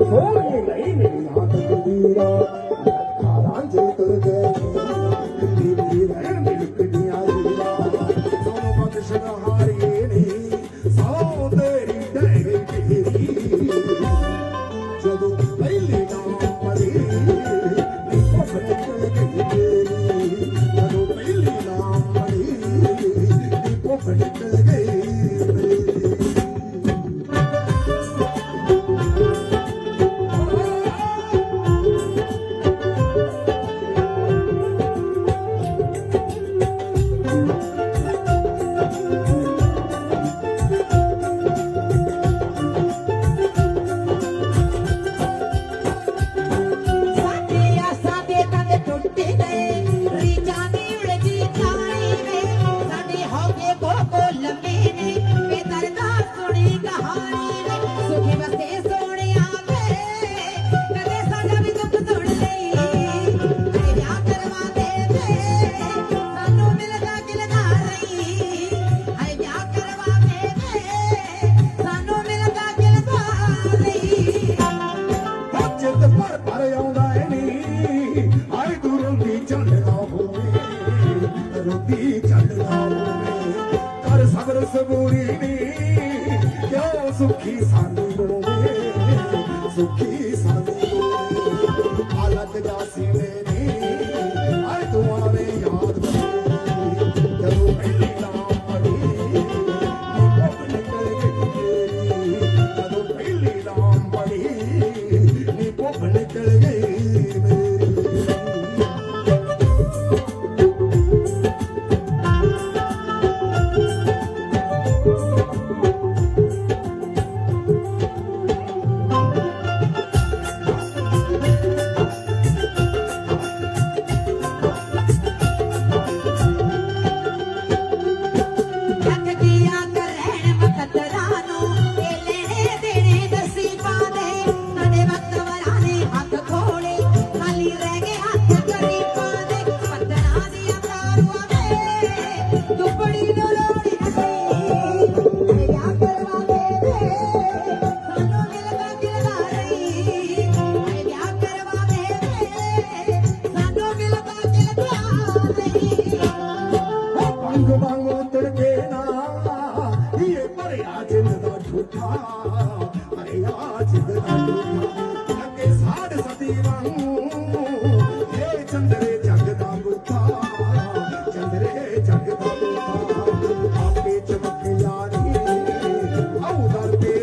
ਸੋਹਣੀ ਨਹੀਂ ਮੇਰੀ ਨਾਥ ਕੁੜੀਰਾ ਅੱਖਾਂ ਰਾਂਝੇ ਤੁਰ ਗਏ ਦੀ ਦੀ ਰਹਿਣ ਦੀ ਲੁਕੜੀਆਂ ਜੀਰਾ ਸੋਨੋ ਬਖਸ਼ ਨਹਾਰੀ ਨਹੀਂ ਸੌ ਤੇਰੀ ਡੇਰੇ ਕਿਹਦੀ ਜਦੋਂ ਪਹਿਲੀ ਨਾ ਪਰੀ ਨੀ ਕੋਸ ਨਿਕਲ ਗਈ ਤੇਰੀ ਜਦੋਂ ਪਹਿਲੀ ਨਾ ਪਰੀ ਨੀ ਕੋਸ ਸੁਖੀ ਸਾਨੂੰ ਹੋਵੇ ਸੁਖੀ ਅਰੇ ਆਜ ਦਾ ਝੂਠਾ ਅਰੇ ਆਜ ਦਾ ਝੂਠਾ ਲੱਗੇ ਸਾਡ ਸਦੀ ਵਾਂਗੂ ਏ ਚੰਦਰੇ ਜਗ ਦਾ ਬੁੱਤਾ ਚੰਦਰੇ ਜਗ ਦਾ ਬੁੱਤਾ ਆਪੇ ਚਮਕ ਯਾਰੀ, ਆਉ ਦਰ ਤੇ